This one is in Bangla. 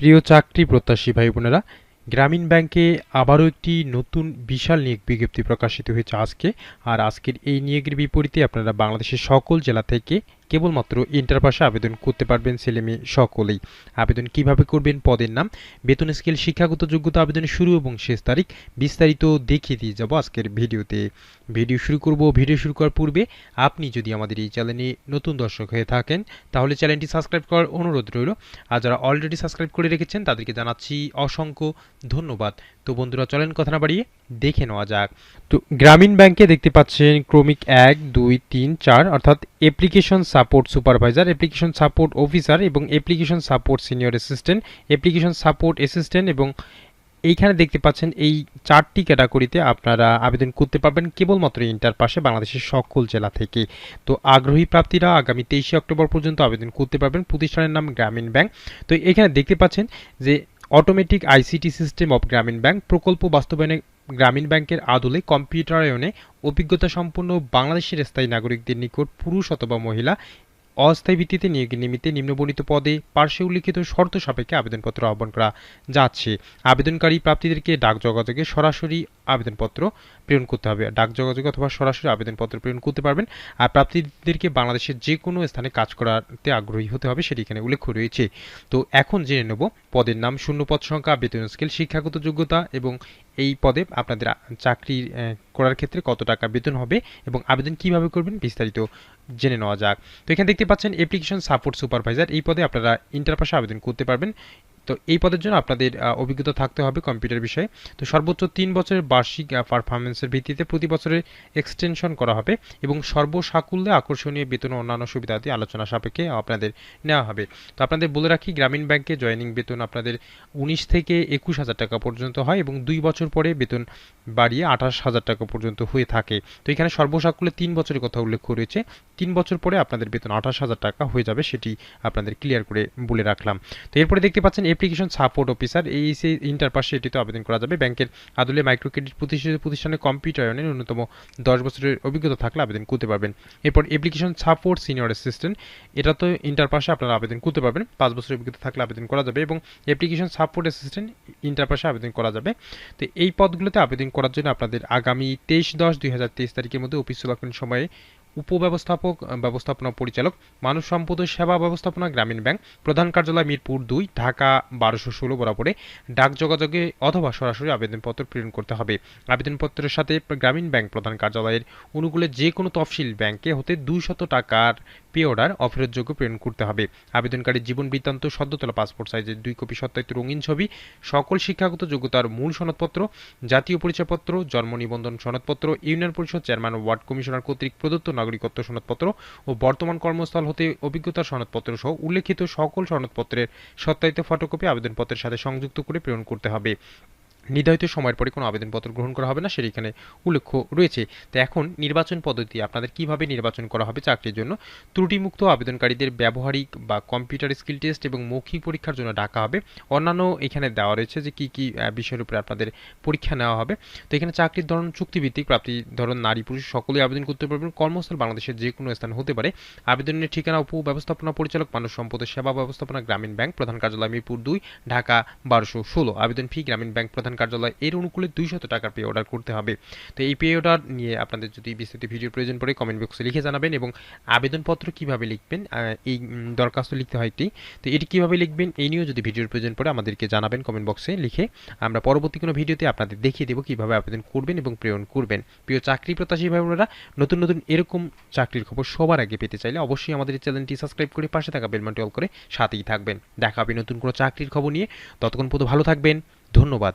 প্রিয় চাকরি প্রত্যাশী ভাই বোনেরা, গ্রামীণ ব্যাংকে আবারও একটি নতুন বিশাল নিয়োগ বিজ্ঞপ্তি প্রকাশিত হয়েছে আজকে। আর আজকের এই নিয়োগের বিপরীতে আপনারা বাংলাদেশের সকল জেলা থেকে কেবলমাত্র ইন্টার পাশে আবেদন করতে পারবেন ছেলে মেয়ে সকলেই। আবেদন কীভাবে করবেন, পদের নাম, বেতন স্কেল, শিক্ষাগত যোগ্যতা আবেদন শুরু এবং শেষ তারিখ বিস্তারিত দেখিয়ে দিয়ে যাব আজকের ভিডিওতে। ভিডিও শুরু করব, ভিডিও শুরু করার পূর্বে আপনি যদি আমাদের এই চ্যানেলে নতুন দর্শক হয়ে থাকেন, তাহলে চ্যানেলটি সাবস্ক্রাইব করার অনুরোধ রইল। আর যারা অলরেডি সাবস্ক্রাইব করে রেখেছেন, তাদেরকে জানাচ্ছি অসংখ্য ধন্যবাদ। তো বন্ধুরা, চলেন কথা না বাড়িয়ে দেখে নেওয়া যাক। তো গ্রামীণ ব্যাংকে দেখতে পাচ্ছেন ক্রমিক এক, দুই, তিন, চার, অর্থাৎ application support supervisor application support officer এবং application support senior assistant application support assistant এবং এইখানে দেখতে পাচ্ছেন এই চারটি ক্যাটাগরিতে আপনারা আবেদন করতে পারবেন কেবলমাত্র ইন্টার পাশে বাংলাদেশের সকল জেলা থেকে। তো আগ্রহী প্রাপ্তিরা আগামী তেইশে অক্টোবর পর্যন্ত আবেদন করতে পারবেন। প্রতিষ্ঠানের নাম গ্রামীণ ব্যাংক। তো এখানে দেখতে পাচ্ছেন যে automatic ICT system of Grameen bank প্রকল্প বাস্তবায়নে গ্রামীণ ব্যাংকের আদলে কম্পিউটারায়নে অভিজ্ঞতা সম্পন্ন বাংলাদেশের স্থায়ী নাগরিকদের নিকট পুরুষ অথবা মহিলা অস্থায়ী ভিত্তিতে নিয়োগের নিমিত্তে নিম্নবর্ণিত পদে পার্শ্বে উল্লিখিত শর্ত সাপেক্ষে আবেদনপত্র আহ্বান করা যাচ্ছে। আবেদনকারী প্রাপ্তিদেরকে ডাক যোগাযোগে সরাসরি আবেদনপত্র প্রেরণ করতে হবে। ডাক যোগাযোগ অথবা সরাসরি আবেদনপত্র প্রেরণ করতে পারবেন আর প্রাপ্তিদেরকে বাংলাদেশের যে কোনো স্থানে কাজ করাতে আগ্রহী হতে হবে সেটি এখানে উল্লেখ রয়েছে। তো এখন জেনে নেব পদের নাম শূন্য পদ সংখ্যা, বেতন স্কেল, শিক্ষাগত যোগ্যতা এবং এই পদে আপনাদের চাকরি করার ক্ষেত্রে কত টাকা বেতন হবে এবং আবেদন কীভাবে করবেন বিস্তারিত জেনে নেওয়া যাক। তো এখানে দেখতে পাচ্ছেন অ্যাপ্লিকেশন সাপোর্ট সুপারভাইজার এই পদে আপনারা ইন্টার পাশে আবেদন করতে পারবেন। তো এই পদের জন্য আপনাদের অভিজ্ঞতা থাকতে হবে কম্পিউটার বিষয়ে। তো সর্বোচ্চ তিন বছরের বার্ষিক পারফরমেন্সের ভিত্তিতে প্রতি বছরের এক্সটেনশন করা হবে এবং সর্বসাকুল্যে আকর্ষণীয় বেতন অন্যান্য সুবিধাদি আলোচনা সাপেক্ষে আপনাদের নেওয়া হবে। তো আপনাদের বলে রাখি, গ্রামীণ ব্যাংকে জয়নিং বেতন আপনাদের উনিশ থেকে একুশ হাজার টাকা পর্যন্ত হয় এবং দুই বছর পরে বেতন বাড়িয়ে আঠাশ হাজার টাকা পর্যন্ত হয়ে থাকে। তো এখানে সর্বসাকুল্যে তিন বছরের কথা উল্লেখ রয়েছে তিন বছর পরে আপনাদের বেতন আঠাশ হাজার টাকা হয়ে যাবে সেটি আপনাদের ক্লিয়ার করে বলে রাখলাম। তো এরপরে দেখতে পাচ্ছেন অ্যাপ্লিকেশন সাপোর্ট অফিসার এই সে ইন্টার পাশে এটিতে আবেদন করা যাবে। ব্যাংকের আদলে মাইক্রো ক্রেডিট প্রতিষ্ঠিত প্রতিষ্ঠানে কম্পিউটারনের ন্যূনতম দশ বছরের অভিজ্ঞতা থাকলে আবেদন করতে পারবেন। এরপর অ্যাপ্লিকেশন সাপোর্ট সিনিয়র অ্যাসিস্ট্যান্ট এটা তো ইন্টার পাশে আপনারা আবেদন করতে পারবেন। পাঁচ বছরের অভিজ্ঞতা থাকলে আবেদন করা যাবে এবং অ্যাপ্লিকেশন সাপোর্ট অ্যাসিস্ট্যান্ট ইন্টার পাশে আবেদন করা যাবে। তো এই পদগুলোতে আবেদন করার জন্য আপনাদের আগামী তেইশ দশ দুই হাজার তেইশ তারিখের মধ্যে অফিস চলাকালীন সময়ে উপব্যবস্থাপক ব্যবস্থাপনা পরিচালক, মানব সম্পদ সেবা ব্যবস্থাপনা গ্রামীণ ব্যাংক, প্রধান কার্যালয় মিরপুর দুই, ঢাকা বারোশো ষোলো বরাবরে ডাক যোগাযোগে অথবা সরাসরি আবেদনপত্র প্রেরণ করতে হবে। আবেদনপত্রের সাথে গ্রামীণ ব্যাংক প্রধান কার্যালয়ের অনুকূলে যে কোনো তফসিল ব্যাংকে হতে দুইশত টাকার পে অর্ডার অফেরতযোগ্য প্রেরণ করতে হবে। আবেদনকারী জীবন বৃত্তান্ত, সদ্যতলা পাসপোর্ট সাইজের দুই কপি সত্যায়িত রঙিন ছবি, সকল শিক্ষাগত যোগ্যতার মূল সনদপত্র, জাতীয় পরিচয়পত্র, জন্ম নিবন্ধন সনদপত্র, ইউনিয়ন পরিষদ চেয়ারম্যান ওয়ার্ড কমিশনার কর্তৃক প্রদত্ত নাগরিকত্ব সনদপত্র ও বর্তমান কর্মস্থল হতে অভিজ্ঞতার সনদপত্র সহ উল্লেখিত সকল সনদপত্রের সত্যায়িত ফটোকপি আবেদনপত্রের সাথে সংযুক্ত করে প্রেরণ করতে হবে। নির্ধারিত সময়ের পরে কোনো আবেদনপত্র গ্রহণ করা হবে না, সেটি এখানে উল্লেখ রয়েছে। তো এখন নির্বাচন পদ্ধতি, আপনাদের কীভাবে নির্বাচন করা হবে চাকরির জন্য? ত্রুটিমুক্ত আবেদনকারীদের ব্যবহারিক বা কম্পিউটার স্কিল টেস্ট এবং মৌখিক পরীক্ষার জন্য ডাকা হবে। অন্যান্য এখানে দেওয়া রয়েছে যে কি কি বিষয়ের উপরে আপনাদের পরীক্ষা নেওয়া হবে। তো এখানে চাকরির ধরন, চুক্তিভিত্তিক প্রাপ্তি ধরন, নারী, পুরুষ সকলেই আবেদন করতে পারবেন। কর্মস্থল বাংলাদেশের যে কোনো স্থান হতে পারে। আবেদনের ঠিকানা উপ ব্যবস্থাপনা পরিচালক মানব সম্পদের সেবা ব্যবস্থাপনা, গ্রামীণ ব্যাংক প্রধান কার্যালয়, মিরপুর দুই, ঢাকা বারোশো ষোলো। আবেদন ফি, গ্রামীণ ব্যাংক প্রধান কার্যালয় এর অনুকূলে দুইশত টাকার পে অর্ডার করতে হবে। তো এই পে অর্ডার নিয়ে আপনাদের যদি বিস্তারিত ভিডিওর প্রয়োজন পড়ে কমেন্ট বক্সে লিখে জানাবেন এবং আবেদনপত্র কীভাবে লিখবেন এই দরখাস্ত লিখতে হয় একটি তো এটি কীভাবে লিখবেন, এই নিয়েও যদি ভিডিওর প্রয়োজন পড়ে, আমাদেরকে জানাবেন কমেন্ট বক্সে লিখে। আমরা পরবর্তী কোনো ভিডিওতে আপনাদের দেখিয়ে দেবো কীভাবে আবেদন করবেন এবং প্রেরণ করবেন। প্রিয় চাকরি প্রত্যাশী ভাই বোনেরা নতুন নতুন এরকম চাকরির খবর সবার আগে পেতে চাইলে অবশ্যই আমাদের এই চ্যানেলটি সাবস্ক্রাইব করে পাশে থাকা বেলমানটি অল করে সাথেই থাকবেন। দেখা হবে নতুন কোনো চাকরির খবর নিয়ে। ততক্ষণ পর্যন্ত ভালো থাকবেন। ধন্যবাদ।